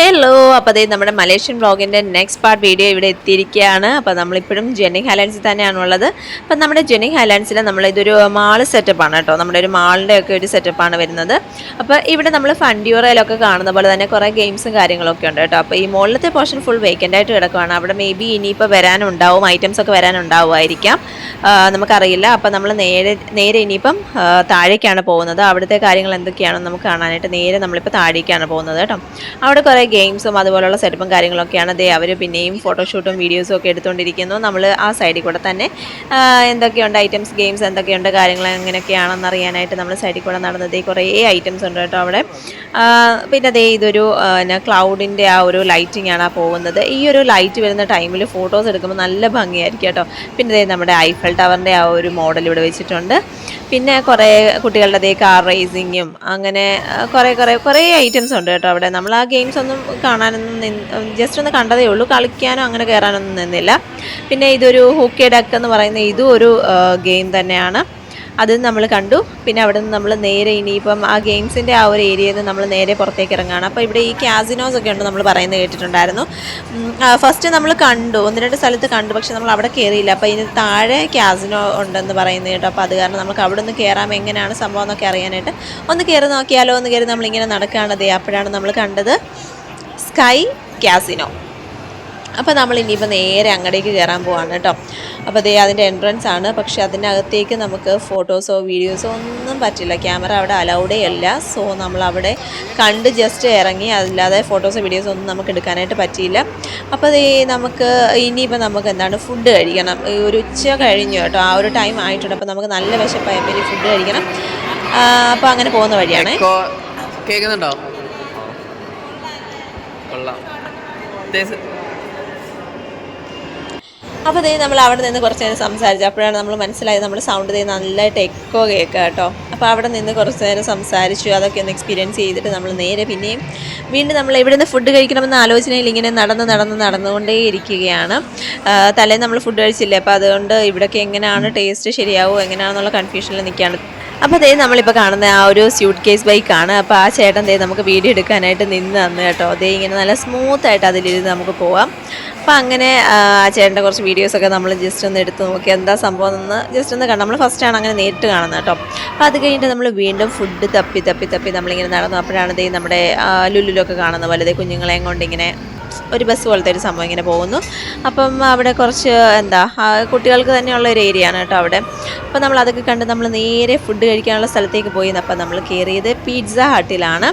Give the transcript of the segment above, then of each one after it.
Hello അപ്പോൾ അതേ നമ്മുടെ മലേഷ്യൻ വ്ളോഗിന്റെ നെക്സ്റ്റ് പാർട്ട് വീഡിയോ ഇവിടെ എത്തിയിരിക്കുകയാണ്. അപ്പോൾ നമ്മളിപ്പോഴും ജെനി ഹൈലാൻഡ്സിൽ തന്നെയാണുള്ളത് അപ്പം നമ്മുടെ ജെനി ഹൈലാൻഡ്സിൽ നമ്മൾ ഇതൊരു മാൾ സെറ്റപ്പാണ് കേട്ടോ. നമ്മുടെ ഒരു മാളിന്റെ ഒക്കെ ഒരു സെറ്റപ്പാണ് വരുന്നത്. അപ്പോൾ ഇവിടെ നമ്മൾ ഫണ്ടിയോറയിലൊക്കെ കാണുന്ന പോലെ തന്നെ കുറേ ഗെയിംസും കാര്യങ്ങളൊക്കെ ഉണ്ട് കേട്ടോ. അപ്പോൾ ഈ മുകളിലത്തെ പോർഷൻ ഫുൾ വേക്കന്റ് ആയിട്ട് കിടക്കുവാണ്. അവിടെ മേ ബി ഇനിയിപ്പോൾ വരാനുണ്ടാവും ഐറ്റംസ് ഒക്കെ വരാനുണ്ടാവുമായിരിക്കാം. നമുക്കറിയില്ല. അപ്പോൾ നമ്മൾ നേരെ നേരെ ഇനിയിപ്പം താഴേക്കാണ് പോകുന്നത്. അവിടുത്തെ കാര്യങ്ങൾ എന്തൊക്കെയാണെന്ന് നമുക്ക് കാണാനായിട്ട് നേരെ നമ്മളിപ്പോൾ താഴേക്കാണ് പോകുന്നത് കേട്ടോ. അവിടെ കുറേ ഗെയിംസും അതുപോലുള്ള സെറ്റപ്പും കാര്യങ്ങളൊക്കെയാണ്. അതേ അവർ പിന്നെയും ഫോട്ടോഷൂട്ടും വീഡിയോസും ഒക്കെ എടുത്തുകൊണ്ടിരിക്കുന്നു. നമ്മൾ ആ സൈഡിൽ കൂടെ തന്നെ എന്തൊക്കെയുണ്ട് ഐറ്റംസ് ഗെയിംസ് എന്തൊക്കെയുണ്ട് കാര്യങ്ങൾ എങ്ങനെയൊക്കെയാണെന്ന് അറിയാനായിട്ട് നമ്മൾ സൈഡിൽ കൂടെ നടന്നത് കുറേ ഐറ്റംസ് ഉണ്ട് കേട്ടോ അവിടെ. പിന്നെ അതേ ഇതൊരു ക്ലൗഡിന്റെ ആ ഒരു ലൈറ്റിംഗ് ആണ് പോകുന്നത്. ഈ ഒരു ലൈറ്റ് വരുന്ന ടൈമിൽ ഫോട്ടോസ് എടുക്കുമ്പോൾ നല്ല ഭംഗിയായിരിക്കും കേട്ടോ. പിന്നെ അതേ നമ്മുടെ ഐഫൽ ടവറിന്റെ ആ ഒരു മോഡൽ ഇവിടെ വെച്ചിട്ടുണ്ട്. പിന്നെ കുറേ കുട്ടികളുടെ അതേ കാർ റേസിങ്ങും അങ്ങനെ കുറേ കുറേ കുറേ ഐറ്റംസ് ഉണ്ട് കേട്ടോ അവിടെ. നമ്മൾ ആ ഗെയിംസ് ഒന്നും കാണാനൊന്നും ജസ്റ്റ് ഒന്ന് കണ്ടതേ ഉള്ളൂ. കളിക്കാനോ അങ്ങനെ കയറാനൊന്നും നിന്നില്ല. പിന്നെ ഇതൊരു ഹോക്കി ഡക്ക് എന്ന് പറയുന്ന ഇതും ഒരു ഗെയിം തന്നെയാണ്. അത് നമ്മൾ കണ്ടു. പിന്നെ അവിടെ നിന്ന് നമ്മൾ നേരെ ഇനിയിപ്പം ആ ഗെയിംസിന്റെ ആ ഒരു ഏരിയയിൽ നിന്ന് നമ്മൾ നേരെ പുറത്തേക്ക് ഇറങ്ങുകയാണ്. അപ്പോൾ ഇവിടെ ഈ കാസിനോസ് ഒക്കെ ഉണ്ട് നമ്മൾ പറയുന്നത് കേട്ടിട്ടുണ്ടായിരുന്നു. ഫസ്റ്റ് നമ്മൾ കണ്ടു. ഒന്ന് രണ്ട് സ്ഥലത്ത് കണ്ടു. പക്ഷെ നമ്മൾ അവിടെ കയറിയില്ല അപ്പോൾ ഇതിന് താഴെ കാസിനോ ഉണ്ടെന്ന് പറയുന്നത് കേട്ടോ. അപ്പോൾ അത് കാരണം നമുക്ക് അവിടെ നിന്ന് കയറാം എങ്ങനെയാണ് സംഭവം എന്നൊക്കെ അറിയാനായിട്ട്. ഒന്ന് കയറി നോക്കിയാലോ ഒന്ന് കയറി നമ്മളിങ്ങനെ നടക്കുകയാണതേ അപ്പോഴാണ് നമ്മൾ കണ്ടത്. സ്കൈ ക്യാസിനോ അപ്പോൾ നമ്മൾ ഇനിയിപ്പോൾ നേരെ അങ്ങടേക്ക് കയറാൻ പോവാണ് കേട്ടോ. അപ്പോൾ അതേ അതിന്റെ എൻട്രൻസ് ആണ്. പക്ഷേ അതിന്റെ അകത്തേക്ക് നമുക്ക് ഫോട്ടോസോ വീഡിയോസോ ഒന്നും പറ്റില്ല. ക്യാമറ അവിടെ അലൗഡേ അല്ല സോ നമ്മൾ അവിടെ കണ്ട് ജസ്റ്റ് ഇറങ്ങി. അല്ലാതെ ഫോട്ടോസോ വീഡിയോസോ ഒന്നും നമുക്ക് എടുക്കാനായിട്ട് പറ്റിയില്ല. അപ്പോൾ അതേ നമുക്ക് ഇനിയിപ്പോൾ നമുക്ക് എന്താണ് ഫുഡ് കഴിക്കണം. ഒരു ഉച്ച കഴിഞ്ഞു കേട്ടോ. ആ ഒരു ടൈം ആയിട്ടുണ്ട്. അപ്പോൾ നമുക്ക് നല്ല വിശപ്പായപ്പോൾ ഫുഡ് കഴിക്കണം. അപ്പോൾ അങ്ങനെ പോകുന്ന വഴിയാണ്. കേൾക്കുന്നുണ്ടോ കൊള്ളാം. അപ്പോൾ ദേ നമ്മൾ അവിടെ നിന്ന് കുറച്ച് നേരം സംസാരിച്ചു. അപ്പോഴാണ് നമ്മൾ മനസ്സിലായത് നമ്മൾ സൗണ്ട് ദേ നല്ലതായിട്ട് എക്കോ കേൾക്കുക കേട്ടോ. അപ്പോൾ അവിടെ നിന്ന് കുറച്ച് നേരം സംസാരിച്ചു. അതൊക്കെ ഒന്ന് എക്സ്പീരിയൻസ് ചെയ്തിട്ട് നമ്മൾ നേരെ പിന്നെയും വീണ്ടും നമ്മൾ എവിടെ നിന്ന് ഫുഡ് കഴിക്കണമെന്ന ആലോചനയിൽ ഇങ്ങനെ നടന്ന് നടന്ന് നടന്നുകൊണ്ടേ ഇരിക്കുകയാണ്. തലേ നമ്മൾ ഫുഡ് കഴിച്ചില്ലേ? അപ്പോൾ അതുകൊണ്ട് ഇവിടെയൊക്കെ എങ്ങനെയാണ് ടേസ്റ്റ് ശരിയാവുമോ എങ്ങനെയാണെന്നുള്ള കൺഫ്യൂഷനിൽ നിൽക്കുകയാണ്. അപ്പോൾ അതേ നമ്മളിപ്പോൾ കാണുന്ന ആ ഒരു സ്യൂട്ട് കേസ് ബൈക്കാണ് അപ്പോൾ ആ ചേട്ടൻ ദേ നമുക്ക് വീഡിയോ എടുക്കാനായിട്ട് നിന്ന് തന്നു കേട്ടോ. അതേ ഇങ്ങനെ നല്ല സ്മൂത്ത് ആയിട്ട് അതിലിരുന്ന് നമുക്ക് പോവാം. അപ്പോൾ അങ്ങനെ ആ ചേട്ടന്റെ കുറച്ച് വീഡിയോസൊക്കെ നമ്മൾ ജസ്റ്റ് ഒന്ന് എടുത്ത് നോക്കി എന്താ സംഭവം എന്ന് ജസ്റ്റ് ഒന്ന് കണ്ടു. നമ്മൾ ഫസ്റ്റാണ് അങ്ങനെ നേരിട്ട് കാണുന്നത് കേട്ടോ. അപ്പോൾ അത് കഴിഞ്ഞിട്ട് നമ്മൾ വീണ്ടും ഫുഡ് തപ്പി തപ്പി തപ്പി നമ്മളിങ്ങനെ നടന്നു. അപ്പോഴാണ് ദേ നമ്മുടെ ലുല്ലുലൊക്കെ ലുലുലൊക്കെ കാണുന്ന പോലെ ദേ കുഞ്ഞുങ്ങളെയും കൊണ്ട് ഇങ്ങനെ ഒരു ബസ് പോലത്തെ ഒരു സംഭവം ഇങ്ങനെ പോകുന്നു. അപ്പം അവിടെ കുറച്ച് എന്താ കുട്ടികൾക്ക് തന്നെയുള്ള ഒരു ഏരിയ ആണ് കേട്ടോ അവിടെ. അപ്പോൾ നമ്മൾ അതൊക്കെ കണ്ട് നമ്മൾ നേരെ ഫുഡ് കഴിക്കാനുള്ള സ്ഥലത്തേക്ക് പോയി അപ്പോൾ നമ്മൾ കയറിയത് പിസ്സ ഹട്ടിലാണ്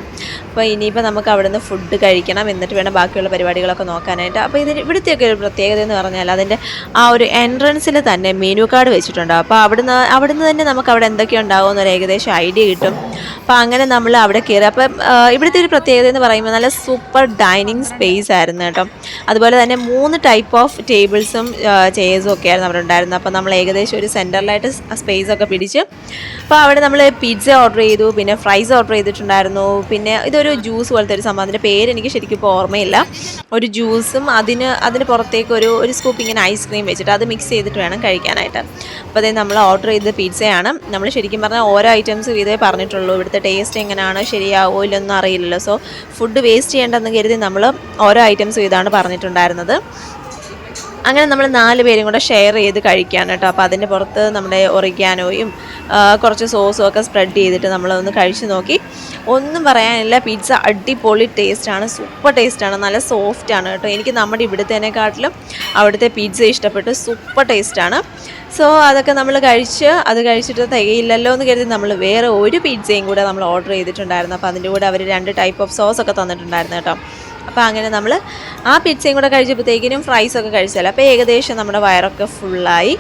അപ്പോൾ ഇനിയിപ്പോൾ നമുക്ക് അവിടെ നിന്ന് ഫുഡ് കഴിക്കണം. എന്നിട്ട് വേണം ബാക്കിയുള്ള പരിപാടികളൊക്കെ നോക്കാനായിട്ട്. അപ്പോൾ ഇതിന് ഇവിടുത്തെയൊക്കെ ഒരു പ്രത്യേകത എന്ന് പറഞ്ഞാൽ അതിന്റെ ആ ഒരു എൻട്രൻസിൽ തന്നെ മെനു കാർഡ് വെച്ചിട്ടുണ്ട്. അപ്പോൾ അവിടുന്ന് അവിടുന്ന് തന്നെ നമുക്ക് അവിടെ എന്തൊക്കെ ഉണ്ടാവും എന്നൊരു ഏകദേശം ഐഡിയ കിട്ടും. അപ്പോൾ അങ്ങനെ നമ്മൾ അവിടെ കയറി അപ്പം ഇവിടുത്തെ ഒരു പ്രത്യേകത എന്ന് പറയുമ്പോൾ നല്ല സൂപ്പർ ഡൈനിങ് സ്പേസ് ആയിരുന്നു കേട്ടോ. അതുപോലെ തന്നെ മൂന്ന് ടൈപ്പ് ഓഫ് ടേബിൾസും ചെയേഴ്സും ഒക്കെ ആയിരുന്നു അവിടെ ഉണ്ടായിരുന്നത്. അപ്പോൾ നമ്മൾ ഏകദേശം ഒരു സെന്ററിലായിട്ട് സ്പേസ് ഒക്കെ പിടിച്ച്. അപ്പോൾ അവിടെ നമ്മൾ പിസ്സ ഓർഡർ ചെയ്തു പിന്നെ ഫ്രൈസ് ഓർഡർ ചെയ്തിട്ടുണ്ടായിരുന്നു. പിന്നെ ഇതൊരു ജ്യൂസ് പോലത്തെ ഒരു സംഭവം. അതിന്റെ പേര് എനിക്ക് ശരിക്കും ഇപ്പോൾ ഓർമ്മയില്ല. ഒരു ജ്യൂസും അതിന് അതിന് പുറത്തേക്ക് ഒരു ഒരു സ്കൂപ്പ് ഇങ്ങനെ ഐസ്ക്രീം വെച്ചിട്ട് അത് മിക്സ് ചെയ്തിട്ട് വേണം കഴിക്കാനായിട്ട്. അപ്പോൾ അതേ നമ്മൾ ഓർഡർ ചെയ്ത പിസ്സയാണ് നമ്മൾ ശരിക്കും പറഞ്ഞാൽ ഓരോ ഐറ്റംസ് ഇതേ പറഞ്ഞിട്ടുള്ളൂ. ഇവിടുത്തെ ടേസ്റ്റ് എങ്ങനെയാണ് ശരിയാവോ ഇല്ലൊന്നും അറിയില്ലല്ലോ. സോ ഫുഡ് വേസ്റ്റ് ചെയ്യേണ്ടെന്ന് കരുതി നമ്മൾ ഓരോ ഐറ്റംസും ഇതാണ് പറഞ്ഞിട്ടുണ്ടായിരുന്നത്. അങ്ങനെ നമ്മൾ നാല് പേരും കൂടെ ഷെയർ ചെയ്ത് കഴിക്കുകയാണ് കേട്ടോ. അപ്പോൾ അതിന്റെ പുറത്ത് നമ്മുടെ ഒറിഗാനോയും കുറച്ച് സോസും ഒക്കെ സ്പ്രെഡ് ചെയ്തിട്ട് നമ്മളൊന്ന് കഴിച്ച് നോക്കി. ഒന്നും പറയാനില്ല പിസ്സ അടിപൊളി ടേസ്റ്റാണ് സൂപ്പർ ടേസ്റ്റാണ് നല്ല സോഫ്റ്റാണ് കേട്ടോ. എനിക്ക് നമ്മുടെ ഇവിടുത്തേനെക്കാട്ടിലും അവിടുത്തെ പിസ്സ ഇഷ്ടപ്പെട്ടു സൂപ്പർ ടേസ്റ്റാണ് സോ അതൊക്കെ നമ്മൾ കഴിച്ച് അത് കഴിച്ചിട്ട് തികയില്ലല്ലോ എന്ന് കരുതി നമ്മൾ വേറെ ഒരു പിസ്സയും കൂടെ നമ്മൾ ഓർഡർ ചെയ്തിട്ടുണ്ടായിരുന്നു. അപ്പോൾ അതിന്റെ കൂടെ അവർ രണ്ട് ടൈപ്പ് ഓഫ് സോസ് ഒക്കെ തന്നിട്ടുണ്ടായിരുന്നു കേട്ടോ. അപ്പോൾ അങ്ങനെ നമ്മൾ ആ പിzzയും കൂടെ കഴിച്ചപ്പോഴത്തേക്കിനും ഫ്രൈസൊക്കെ കഴിച്ചല്ലോ. അപ്പോൾ ഏകദേശം നമ്മുടെ വയറൊക്കെ ഫുള്ളായി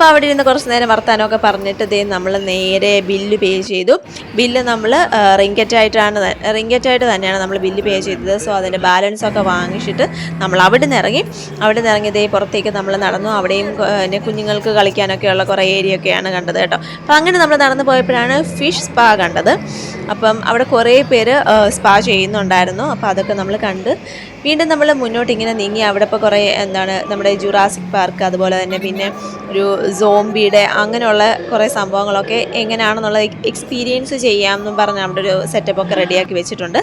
അപ്പോൾ അവിടെ ഇരുന്ന് കുറച്ച് നേരം വർത്താനമൊക്കെ പറഞ്ഞിട്ട് ദേ നമ്മൾ നേരെ ബില്ല് പേ ചെയ്തു. ബില്ല് നമ്മൾ റിങ്കറ്റായിട്ടാണ് റിങ്കറ്റായിട്ട് തന്നെയാണ് നമ്മൾ ബില്ല് പേ ചെയ്തത്. സോ അതിന്റെ ബാലൻസ് ഒക്കെ വാങ്ങിച്ചിട്ട് നമ്മൾ അവിടെ നിന്ന് ഇറങ്ങി. അവിടെ നിന്ന് ഇറങ്ങി ദേ പുറത്തേക്ക് നമ്മൾ നടന്നു. അവിടെയും പിന്നെ കുഞ്ഞുങ്ങൾക്ക് കളിക്കാനൊക്കെയുള്ള കുറേ ഏരിയ ഒക്കെയാണ് കണ്ടത് കേട്ടോ. അപ്പോൾ അങ്ങനെ നമ്മൾ നടന്നു പോയപ്പോഴാണ് ഫിഷ് സ്പാ കണ്ടത്. അപ്പം അവിടെ കുറേ പേര് സ്പാ ചെയ്യുന്നുണ്ടായിരുന്നു. അപ്പോൾ അതൊക്കെ നമ്മൾ കണ്ട് വീണ്ടും നമ്മൾ മുന്നോട്ട് ഇങ്ങനെ നീങ്ങി. അവിടെ ഇപ്പോൾ കുറേ എന്താണ് നമ്മുടെ ജുറാസിക് പാർക്ക് അതുപോലെ തന്നെ പിന്നെ ഒരു സോംബിയുടെ അങ്ങനെയുള്ള കുറേ സംഭവങ്ങളൊക്കെ എങ്ങനെയാണെന്നുള്ള എക്സ്പീരിയൻസ് ചെയ്യാമെന്നും പറഞ്ഞ് നമ്മുടെ ഒരു സെറ്റപ്പൊക്കെ റെഡിയാക്കി വെച്ചിട്ടുണ്ട്.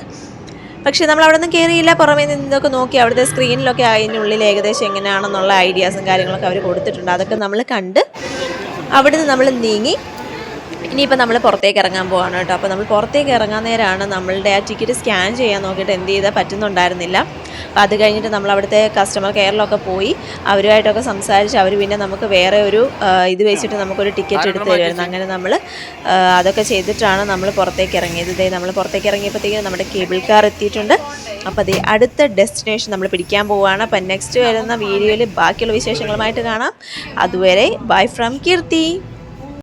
പക്ഷേ നമ്മൾ അവിടെ നിന്ന് കയറിയില്ല പുറമേ നിന്നൊക്കെ നോക്കി അവിടുത്തെ സ്ക്രീനിലൊക്കെ അതിനുള്ളിൽ ഏകദേശം എങ്ങനെയാണെന്നുള്ള ഐഡിയാസും കാര്യങ്ങളൊക്കെ അവർ കൊടുത്തിട്ടുണ്ട്. അതൊക്കെ നമ്മൾ കണ്ട് അവിടുന്ന് നമ്മൾ നീങ്ങി. ഇനിയിപ്പോൾ നമ്മൾ പുറത്തേക്ക് ഇറങ്ങാൻ പോവാണ് കേട്ടോ. അപ്പോൾ നമ്മൾ പുറത്തേക്ക് ഇറങ്ങാൻ നേരമാണ് നമ്മളുടെ ആ ടിക്കറ്റ് സ്കാൻ ചെയ്യാൻ നോക്കിയിട്ട് എന്ത് ചെയ്താൽ പറ്റുന്നുണ്ടായിരുന്നില്ല. അപ്പോൾ അത് കഴിഞ്ഞിട്ട് നമ്മൾ അവിടുത്തെ കസ്റ്റമർ കെയറിലൊക്കെ പോയി അവരുമായിട്ടൊക്കെ സംസാരിച്ച് അവർ പിന്നെ നമുക്ക് വേറെ ഒരു ഇത് വെച്ചിട്ട് നമുക്കൊരു ടിക്കറ്റ് എടുത്ത് തരുമായിരുന്നു അങ്ങനെ നമ്മൾ അതൊക്കെ ചെയ്തിട്ടാണ് നമ്മൾ പുറത്തേക്ക് ഇറങ്ങിയത്. ഇതേ നമ്മൾ പുറത്തേക്ക് ഇറങ്ങിയപ്പോഴത്തേക്കും നമ്മുടെ കേബിൾ കാർ എത്തിയിട്ടുണ്ട്. അപ്പോൾ അതേ അടുത്ത ഡെസ്റ്റിനേഷൻ നമ്മൾ പിടിക്കാൻ പോവുകയാണ്. അപ്പം നെക്സ്റ്റ് വരുന്ന വീഡിയോയിൽ ബാക്കിയുള്ള വിശേഷങ്ങളുമായിട്ട് കാണാം. അതുവരെ ബൈ ഫ്രം കീർത്തി.